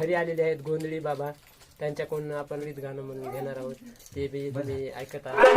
घरी आलेले आहेत गोंधळी बाबा. त्यांच्याकडून आपण रीत गाणं म्हणून घेणार आहोत. ते बी तुम्ही ऐकत आहात.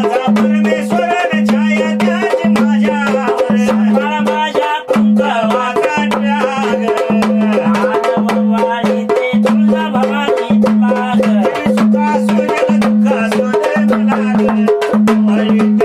Hare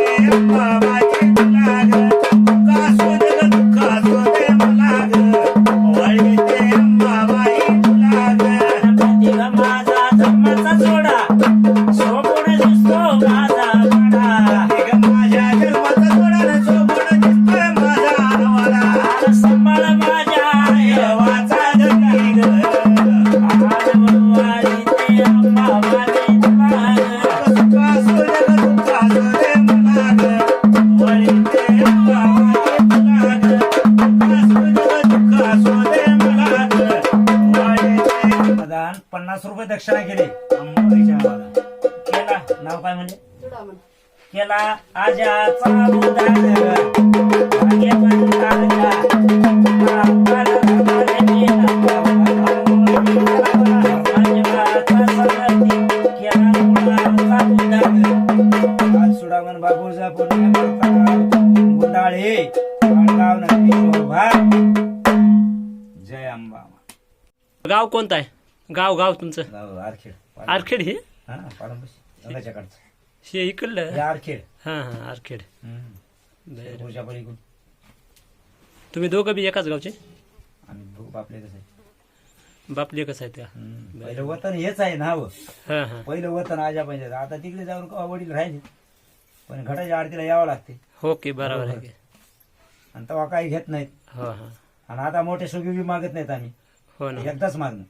दान पन्नास रुपये दक्षिणा केली. अंबाबाईच्या नावाला केला. नाव काय म्हणजे केला. आजाचा आज सुडामन बाबूचा गुंडाळे जय अंबा गाव कोणतं आहे? गाव गाव तुमचं? गाव आरखेड. आरखेड हे? हा पाडंबस हे इकडलं? हे आरखेड. हां हां आरखेड. हम्म. बरं. पूजा पलीकडून तुम्ही दोघं बी एकाच गावचे? भाऊ बापले कसं आहे बापले कसं का? हम्म. पहिलं वतन हेच आहे ना हो. हां हां. पहिलं वतन आजा पाहिजे आता तिकडे जाऊन कवा वडील राहिले? पण घटाच्या आरतीला यावं लागते. ओके बरोबर आहे. की आणि तेव्हा काही घेत नाहीत. हो हां. आणि आता मोठे सुगी बी मागत नाहीत आम्ही. हो ना. एकदाच मागणं.